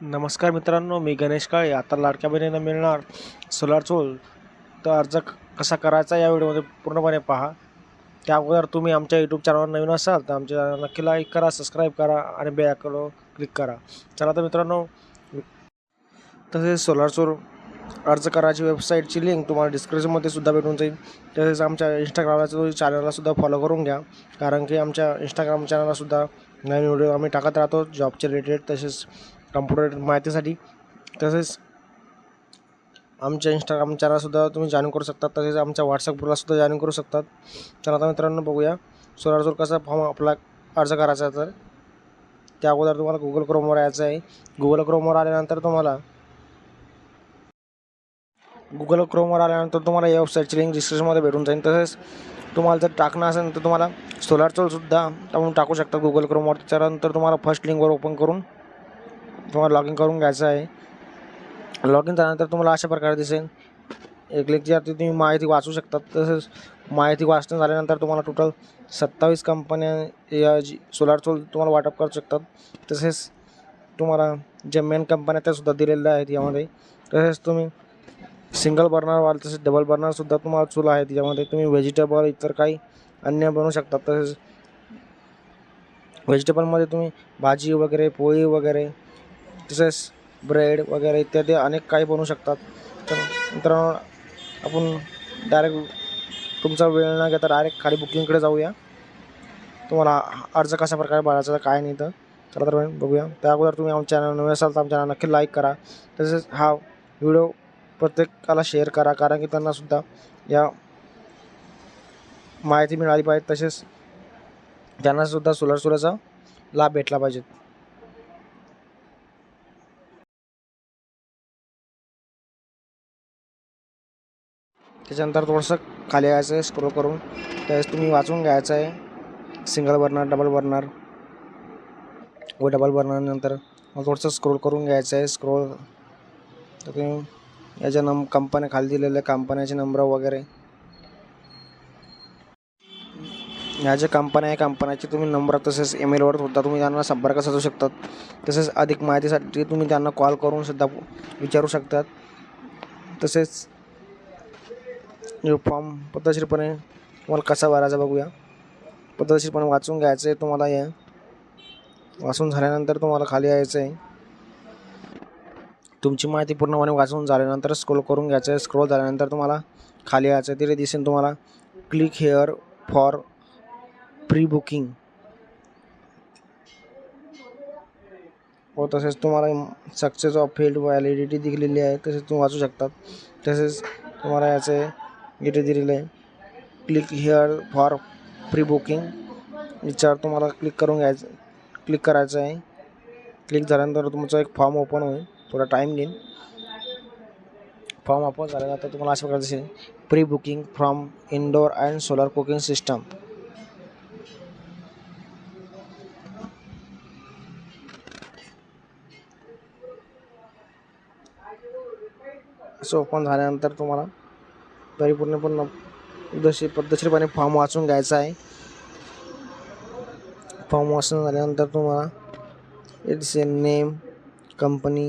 नमस्कार मित्रांनो मी गणेश काळे. आता लाडक्या बहिणीनं मिळणार सोलार चोल. तर अर्ज कसा करायचा या व्हिडिओमध्ये पूर्णपणे पहा. त्या अगोदर तुम्ही आमच्या यूट्यूब चॅनलवर नवीन असाल तर आमच्या नक्की लाईक करा सबस्क्राईब करा आणि बे आयकॉनवर क्लिक करा. चला तर मित्रांनो तसेच सोलार चोल अर्ज करायची वेबसाईटची लिंक तुम्हाला डिस्क्रिप्शनमध्ये सुद्धा भेटून जाईल. तसेच आमच्या इंस्टाग्रामच्या चॅनललासुद्धा फॉलो करून घ्या. कारण की आमच्या इंस्टाग्राम चॅनलला सुद्धा नवीन व्हिडिओ आम्ही टाकत राहतो जॉबचे रिलेटेड तसेच कम्प्युटर माहितीसाठी. तसेच आमच्या इंस्टाग्राम चॅनलसुद्धा तुम्ही जॉईन करू शकता. तसेच आमच्या व्हॉट्सअप ग्रुपलासुद्धा जॉईन करू शकतात. तर आता मित्रांनो बघूया. सोलार कसा फॉर्म आपला अर्ज करायचा आहे तर? त्या अगोदर तुम्हाला गुगल क्रोमवर यायचं आहे. गुगल क्रोमवर आल्यानंतर तुम्हाला गुगल क्रोमवर आल्यानंतर तुम्हाला या वेबसाईटची लिंक डिस्क्रिप्शनमध्ये भेटून जाईल. तसेच तुम्हाला जर टाकणं असेल तर तुम्हाला सोलार चोलसुद्धा आपण टाकू शकता गुगल क्रोमवर त्याच्यानंतर तुम्हाला फर्स्ट लिंकवर ओपन करून तुम्हाला लॉग इन करून घ्यायचं आहे. लॉग इन झाल्यानंतर तुम्हाला अशा प्रकारे दिसेल. एक लेक्चरवरती तुम्ही माहिती वाचू शकता. तसेच माहिती वाचणं झाल्यानंतर तुम्हाला टोटल सत्तावीस कंपन्या या जी सोलार चोल तुम्हाला वाटप करू शकतात. तसेच तुम्हाला जे मेन कंपन्या त्यासुद्धा दिलेल्या आहेत यामध्ये. तसेच तुम्ही सिंगल बर्नरवाले तसेच डबल बर्नरसुद्धा तुम्हाला चूल आहेत यामध्ये. तुम्ही व्हेजिटेबल इतर काही अन्य बनवू शकता. तसेच व्हेजिटेबलमध्ये तुम्ही भाजी वगैरे पोळी वगैरे तसेच ब्रेड वगैरे इत्यादी अनेक काही बनवू शकतात. तर मित्रांनो आपण डायरेक्ट तुमचा वेळ न घेता डायरेक्ट खाली बुकिंगकडे जाऊया. तुम्हाला अर्ज कशा प्रकारे भरायचा काय नाही तर. चला तर बघूया. त्या अगोदर तुम्ही आमच्या चॅनल नवीन असाल तर आमच्या चॅनल नक्की लाईक करा. तसेच हा व्हिडिओ प्रत्येकाला शेअर करा कारण की त्यांनासुद्धा या माहिती मिळाली पाहिजे. तसेच त्यांनासुद्धा सोलर सोलाचा लाभ भेटला पाहिजे. त्याच्यानंतर थोडंसं खाली यायचं आहे स्क्रोल करून. त्यावेळेस तुम्ही वाचून घ्यायचं आहे. सिंगल बर्नर डबल बर्नर व डबल बर्नर नंतर मग थोडंसं स्क्रोल करून घ्यायचं आहे. स्क्रोल तर तुम्ही याच्या नंब कंपन्या खाली दिलेल्या कंपन्याचे नंबर वगैरे. ह्या ज्या कंपन्या आहे कंपन्याचे तुम्ही नंबर तसेच ईमेलवर सुद्धा तुम्ही त्यांना संपर्क साधू शकतात. तसेच अधिक माहितीसाठी तुम्ही त्यांना कॉल करून सुद्धा विचारू शकतात. तसेच फॉर्म पद्धतशीरपणे तुम्हाला कसा भरायचा बघूया. पद्धतशीरपणे वाचून घ्यायचं आहे तुम्हाला या वाचून झाल्यानंतर तुम्हाला खाली यायचं आहे तुमची माहिती पूर्णपणे वाचून झाल्यानंतर स्क्रोल करून घ्यायचं आहे स्क्रोल झाल्यानंतर तुम्हाला खाली यायचं आहे तिथे दिसेल तुम्हाला. Click here for pre booking व तसेच तुम्हाला सक्सेस ऑफ फील्ड व्हॅलिडिटी दिलेली आहे. तसेच तुम्ही वाचू शकतात. तसेच तुम्हाला याचे इथे दिलेलं आहे. Click here for pre booking याच्यावर तुम्हाला क्लिक करून घ्यायचं क्लिक करायचं आहे. क्लिक झाल्यानंतर तुमचा एक फॉर्म ओपन होईल. थोडा टाईम घेईन. फॉर्म ओपन झाल्यानंतर तुम्हाला अशा प्रकारचे दिसेल. Pre booking from indoor and solar cooking system असं ओपन झाल्यानंतर तुम्हाला परिपूर्ण पूर्ण पद्धतशीर पद्धतशीरपणे फॉर्म वाचून घ्यायचा आहे. फॉर्म वाचून झाल्यानंतर तुम्हाला it's a name company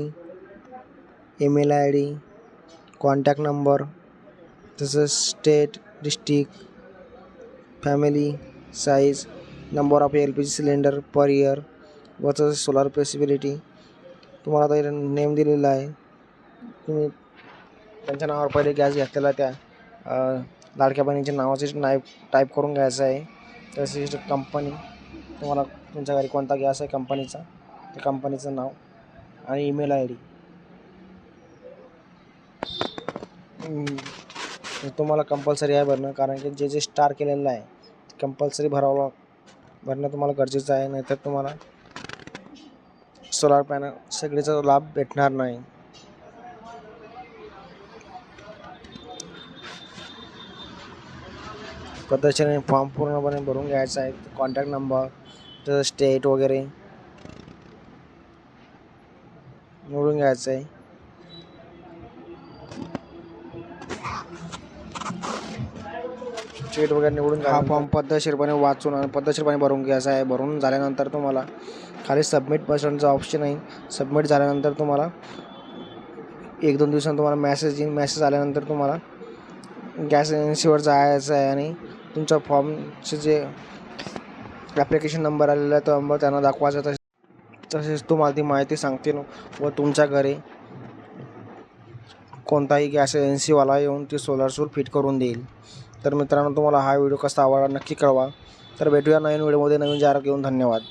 email I D contact number तसंच state district family size number of L P G cylinder per year व तसंच सोलार पेसिबिलिटी तुम्हाला आता नेम दिलेला आहे. तुम्ही त्यांच्या नावावर पहिले गॅस घेतलेला त्या. लाडक्या बहिणीचे नावाचे नाईप टाईप करून घ्यायचं आहे. तसेच कंपनी तुम्हाला तुमच्या घरी कोणता गॅस आहे कंपनीचा त्या कंपनीचं नाव आणि ईमेल आय डी तुम्हाला कंपल्सरी आहे भरणं कारण की जे जे स्टार केलेलं आहे कंपल्सरी भरावं भरणं तुम्हाला गरजेचं आहे नाहीतर तुम्हाला सोलार पॅनल सगळीचा लाभ भेटणार नाही. पद्धतीने फॉर्म पूर्णपणे भरून घ्यायचा आहे. कॉन्टॅक्ट नंबर तसं स्टेट वगैरे. निवडून घ्यायचं आहे. स्टेट वगैरे निवडून हा फॉर्म पद्धतशीरपणे वाचून आणि पद्धतशीरपणे भरून घ्यायचा आहे. भरून झाल्यानंतर तुम्हाला खाली सबमिट पर्सनचा ऑप्शन आहे. सबमिट झाल्यानंतर तुम्हाला एक दोन दिवसांनी तुम्हाला मॅसेज येईल. मॅसेज आल्यानंतर तुम्हाला गॅस एजन्सीवर जायचं आहे आणि तुमच्या फॉर्मचे जे ॲप्लिकेशन नंबर आलेला आहे तो नंबर त्यांना दाखवायचा तसेच तसेच तुम्हाला ती माहिती सांगते व तुमच्या घरी कोणताही गॅस एजन्सीवाला येऊन ती सोलार सूल फिट करून देईल. तर मित्रांनो तुम्हाला हा व्हिडिओ कसा आवडला नक्की कळवा. तर भेटूया नवीन व्हिडिओमध्ये नवीन जाहिरात घेऊन धन्यवाद.